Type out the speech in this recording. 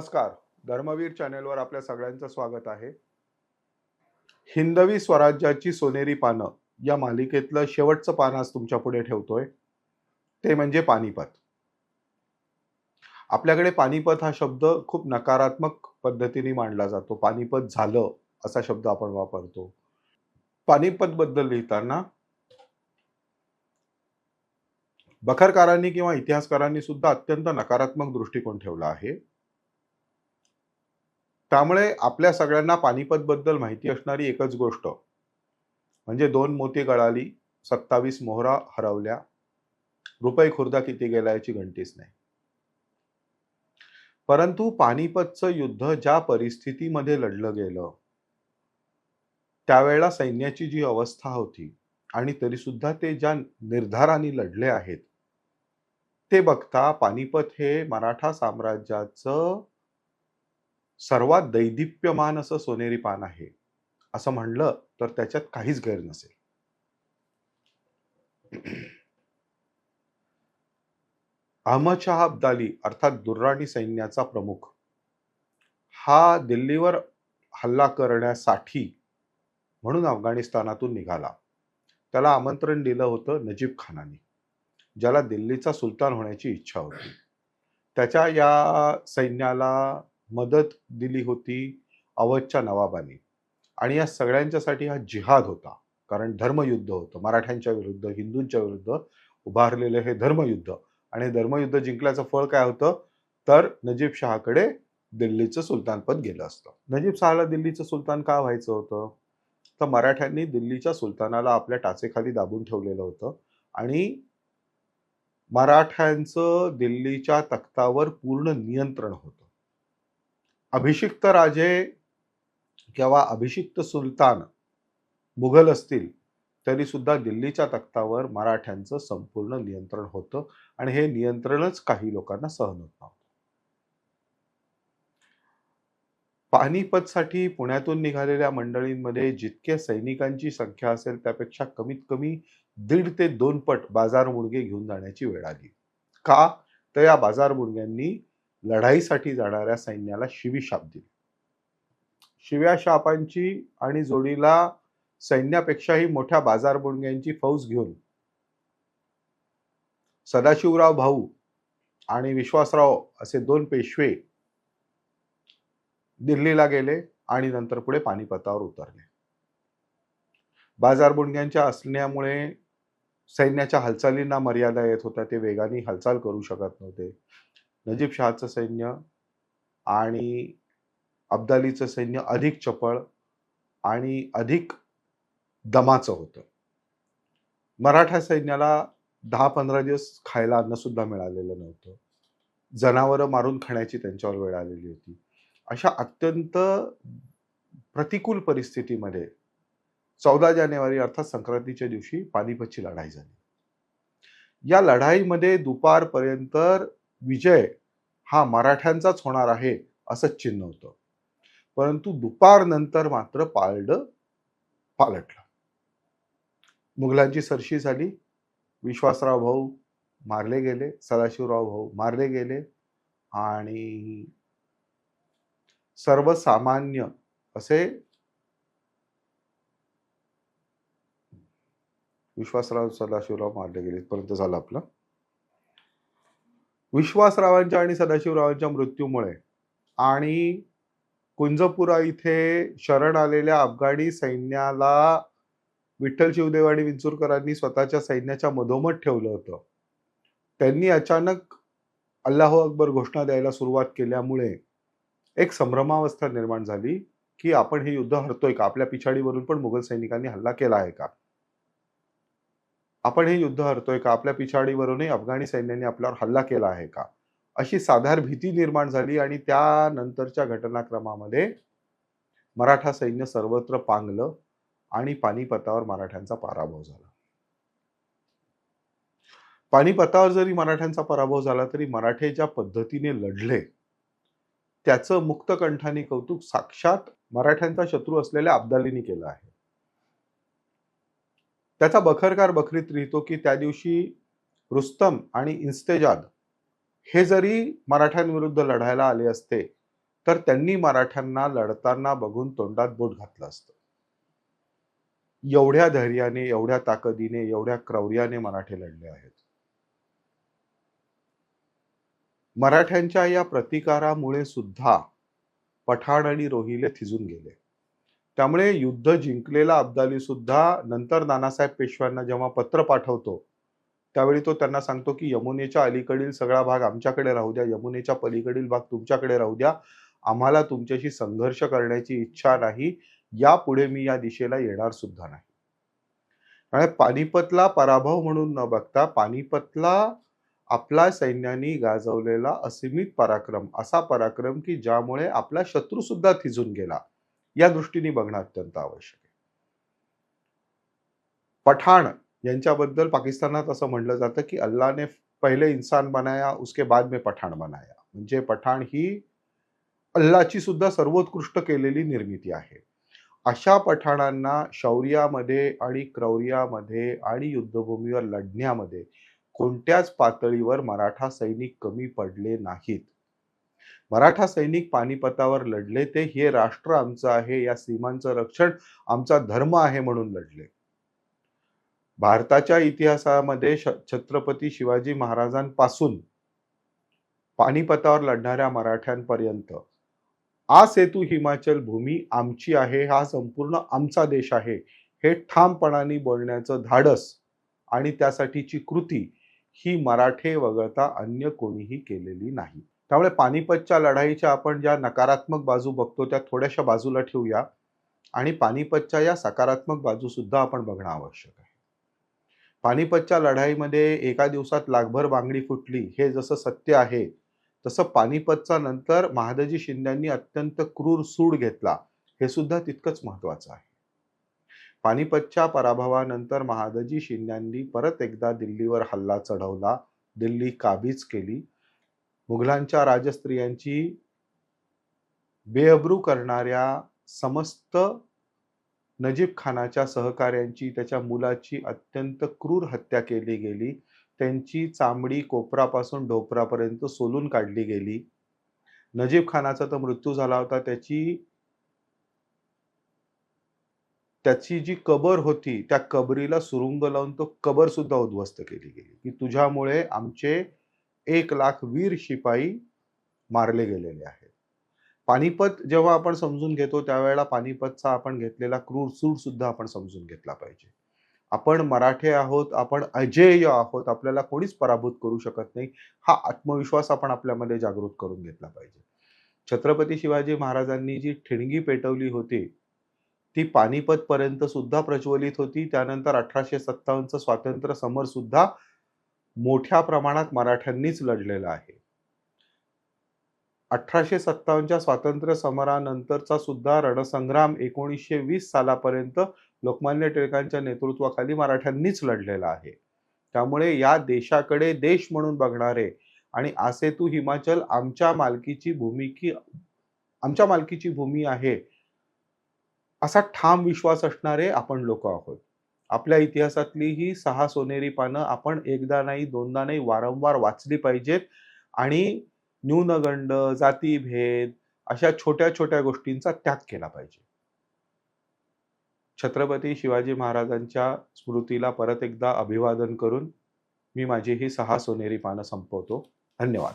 नमस्कार. धर्मवीर चॅनेलवर आपल्या सगळ्यांचं स्वागत आहे. हिंदवी स्वराज्याची सोनेरी पानं या मालिकेतलं शेवटचं पान आज तुमच्यापुढे ठेवतोय. ते म्हणजे पानिपत. आपल्याकडे पानिपत हा शब्द खूप नकारात्मक पद्धतीने मांडला जातो. पानिपत झालं असा शब्द आपण वापरतो. पानिपत बद्दल लिहिताना बखरकारांनी किंवा इतिहासकारांनी सुद्धा अत्यंत नकारात्मक दृष्टिकोन ठेवला आहे. त्यामुळे आपल्या सगळ्यांना पानिपतबद्दल माहिती असणारी एकच गोष्ट. म्हणजे दोन मोती गळाली सत्तावीस मोहरा हरवल्या. रुपये खुर्दा किती गेला याची घंटीच नाही. परंतु पानिपतचं युद्ध ज्या परिस्थितीमध्ये लढलं गेलं त्यावेळेला सैन्याची जी अवस्था होती आणि तरी सुद्धा ते ज्या निर्धाराने लढले आहेत ते बघता पानिपत हे मराठा साम्राज्याचं सर्वात दैदिप्यमान असं सोनेरी पान आहे. असं म्हणलं तर त्याच्यात काहीच गैर नसेल. अहमदशाह अब्दाली अर्थात दुर्राणी सैन्याचा प्रमुख. हा दिल्लीवर हल्ला करण्यासाठी म्हणून अफगाणिस्तानातून निघाला. त्याला आमंत्रण दिलं होतं नजीब खानाने ज्याला दिल्लीचा सुलतान होण्याची इच्छा होती. त्याच्या या सैन्याला मदत दिली होती अवधच्या नवाबाने. आणि या सगळ्यांच्यासाठी हा जिहाद होता. कारण धर्मयुद्ध होतं. मराठ्यांच्या विरुद्ध हिंदूंच्या विरुद्ध उभारलेलं हे धर्मयुद्ध. आणि धर्मयुद्ध जिंकल्याचं फळ काय होतं? तर नजीब शहाकडे दिल्लीचं सुलतानपद गेलं असतं. नजीब शहाला दिल्लीचं सुलतान का व्हायचं होतं? तर मराठ्यांनी दिल्लीच्या सुलतानाला आपल्या टाचेखाली दाबून ठेवलेलं होतं. आणि मराठ्यांचं दिल्लीच्या तख्तावर पूर्ण नियंत्रण होतं. अभिषिक्त राजे किंवा अभिषिक्त सुलतान मुघल असतील तरी सुद्धा दिल्लीच्या तख्तावर मराठ्यांचं संपूर्ण नियंत्रण होतं आणि हे नियंत्रणच काही लोकांना सहन होत नव्हतं. पानिपतसाठी पुण्यातून निघालेल्या मंडळींमध्ये जितक्या सैनिकांची संख्या असेल त्यापेक्षा कमीत कमी दीड ते दोन पट बाजार मुडगे घेऊन जाण्याची वेळ आली. का? तर या बाजार मुडग्यांनी लढाईसाठी जाणाऱ्या सैन्याला शिवी शाप दिली. शिव्या शापांची आणि जोडीला सैन्यापेक्षाही मोठ्या बाजारबुणग्यांची फौज घेऊन सदाशिवराव भाऊ आणि विश्वासराव असे दोन पेशवे दिल्लीला गेले आणि नंतर पुढे पानिपतावर उतरले. बाजारबुणग्यांच्या असल्यामुळे असण्यामुळे सैन्याच्या हालचालींना मर्यादा येत होत्या ते वेगाने हालचाल करू शकत नव्हते. नजीब शहाचं सैन्य आणि अब्दालीचं सैन्य अधिक चपळ आणि अधिक दमाचं होतं. मराठा सैन्याला दहा पंधरा दिवस खायला अन्न सुद्धा मिळालेलं नव्हतं. जनावरं मारून खाण्याची त्यांच्यावर वेळ आलेली होती. अशा अत्यंत प्रतिकूल परिस्थितीमध्ये चौदा जानेवारी अर्थात संक्रांतीच्या दिवशी पानिपतची लढाई झाली. या लढाईमध्ये दुपारपर्यंत विजय हा मराठ्यांचाच होणार आहे असं चिन्ह होतं. परंतु दुपार नंतर मात्र पालड पालटलं. मुघलांची सरशी झाली. विश्वासराव भाऊ मारले गेले. सदाशिवराव भाऊ मारले गेले. आणि सर्वसामान्य असे विश्वासराव सदाशिवराव मारले गेले पर्यंत झालं आपलं. विश्वासरावांच्या आणि सदाशिवरावांच्या मृत्यूमुळे. आणि कुंजपुरा इथे शरण आलेल्या अफगाणी सैन्याला विठ्ठल शिवदेव आणि विंचुरकरांनी स्वतःच्या सैन्याच्या मधोमध ठेवलं होतं. त्यांनी अचानक अल्लाह अकबर घोषणा द्यायला सुरुवात केल्यामुळे एक संभ्रमावस्था निर्माण झाली की आपण हे युद्ध हरतोय का? आपल्या पिछाडीवरून पण मुघल सैनिकांनी हल्ला केला आहे का? आपण हे युद्ध हरतोय का? आपल्या पिछाडीवरूनही अफगाणी सैन्याने आपल्यावर हल्ला केला आहे का? अशी साधार भीती निर्माण झाली आणि त्यानंतरच्या घटनाक्रमामध्ये मराठा सैन्य सर्वत्र पांगलं आणि पानिपतावर मराठ्यांचा पराभव झाला. पानिपतावर जरी मराठ्यांचा पराभव झाला तरी मराठे ज्या पद्धतीने लढले त्याचं मुक्तकंठाने कौतुक साक्षात मराठ्यांचा शत्रू असलेल्या अब्दालीने केलं आहे. त्याचा बखरकार बखरीत लिहितो की त्या दिवशी रुस्तम आणि इन्स्तेजाद हे जरी मराठ्यांविरुद्ध लढायला आले असते तर त्यांनी मराठ्यांना लढताना बघून तोंडात बोट घातलं असतं. एवढ्या धैर्याने एवढ्या ताकदीने एवढ्या क्रौर्याने मराठे लढले आहेत. मराठ्यांच्या या प्रतिकारामुळे सुद्धा पठाण आणि रोहिले थिजून गेले. त्यामुळे युद्ध जिंकलेला अब्दाली सुद्धा नंतर नानासाहेब पेशव्यांना जेव्हा पत्र पाठवतो त्यावेळी तो त्यांना सांगतो की यमुनेच्या अलीकडील सगळा भाग आमच्याकडे राहू द्या यमुनेच्या पलीकडील भाग तुमच्याकडे राहू द्या आम्हाला तुमच्याशी संघर्ष करण्याची इच्छा नाही यापुढे मी या दिशेला येणार सुद्धा नाही. आणि पानिपतला पराभव म्हणून न बघता पानिपतला आपला सैन्याने गाजवलेला असीमित पराक्रम असा पराक्रम की ज्यामुळे आपला शत्रू सुद्धा थिजून गेला. या दृष्टीने बघणं अत्यंत आवश्यक आहे. पठाण यांच्याबद्दल पाकिस्तानात असं म्हटलं जातं की अल्लाने पहिले इन्सान बनाया उसके बाद में पठाण बनाया. म्हणजे पठाण ही अल्लाची सुद्धा सर्वोत्कृष्ट केलेली निर्मिती आहे. अशा पठाणांना शौर्यामध्ये आणि क्रौर्यामध्ये आणि युद्धभूमीवर लढण्यामध्ये कोणत्याच पातळीवर मराठा सैनिक कमी पडले नाहीत. मराठा सैनिक पानिपतावर लढले ते हे राष्ट्र आमचं आहे या सीमांचं रक्षण आमचा धर्म आहे म्हणून लढले. भारताच्या इतिहासामध्ये छत्रपती शिवाजी महाराजांपासून पानिपतावर लढणाऱ्या मराठ्यांपर्यंत आ सेतू हिमाचल भूमी आमची आहे हा संपूर्ण आमचा देश आहे हे ठामपणाने बोलण्याचं धाडस आणि त्यासाठीची कृती ही मराठे वगळता अन्य कोणीही केलेली नाही. त्यामुळे पानिपतच्या लढाईच्या आपण ज्या नकारात्मक बाजू बघतो त्या थोड्याशा बाजूला ठेवूया. आणि पानिपतच्या या सकारात्मक बाजूसुद्धा आपण बघणं आवश्यक आहे. पानिपतच्या लढाईमध्ये एका दिवसात लाखभर बांगडी फुटली हे जसं सत्य आहे तसं पानिपतचा नंतर महादजी शिंद्यांनी अत्यंत क्रूर सूड घेतला हे सुद्धा तितकंच महत्वाचं आहे. पानिपतच्या पराभवानंतर महादजी शिंद्यांनी परत एकदा दिल्लीवर हल्ला चढवला दिल्ली काबीज केली मुघलांच्या राजस्त्रियांची बेअब्रू करणाऱ्या समस्त नजीब खानाच्या सहकाऱ्यांची त्याच्या मुलाची अत्यंत क्रूर हत्या केली गेली. त्यांची चामडी कोपरापासून ढोपरापर्यंत सोलून काढली गेली. नजीब खानाचा तर मृत्यू झाला होता. त्याची त्याची जी कबर होती त्या कबरीला सुरुंग लावून तो कबर सुद्धा उद्ध्वस्त केली गेली. की तुझ्यामुळे आमचे एक लाख वीर शिपाई मारले गेलेले आहेत. पानिपत जेव्हा आपण समजून घेतो त्यावेळेला पानिपतचा आपण घेतलेला क्रूर सूड सुद्धा आपण समजून घेतला पाहिजे. आपण मराठे आहोत आपण अजेय आहोत आपल्याला कोणीच पराभूत करू शकत नाही हा आत्मविश्वास आपण आपल्यामध्ये जागृत करून घेतला पाहिजे. छत्रपती शिवाजी महाराजांनी जी ठिणगी पेटवली होती ती पानिपत पर्यंत सुद्धा प्रज्वलित होती. त्यानंतर अठराशे सत्तावन्नचं स्वातंत्र्य समर सुद्धा मोठ्या प्रमाणात मराठ्यांनीच लढलेला आहे. अठराशे सत्तावन्नच्या स्वातंत्र्य समरानंतरचा सुद्धा रणसंग्राम एकोणीसशे वीस सालापर्यंत लोकमान्य टिळकांच्या नेतृत्वाखाली मराठ्यांनीच लढलेला आहे. त्यामुळे या देशाकडे देश म्हणून बघणारे आणि आसेतू हिमाचल आमच्या मालकीची भूमी की आमच्या मालकीची भूमी आहे असा ठाम विश्वास असणारे आपण लोक आहोत. आपल्या इतिहासातली ही सहा सोनेरी पानं आपण एकदा नाही दोनदा नाही वारंवार वाचली पाहिजेत. आणि न्यूनगंड जातीभेद अशा छोट्या छोट्या गोष्टींचा त्याग केला पाहिजे. छत्रपती शिवाजी महाराजांच्या स्मृतीला परत एकदा अभिवादन करून मी माझी ही सहा सोनेरी पानं संपवतो. धन्यवाद.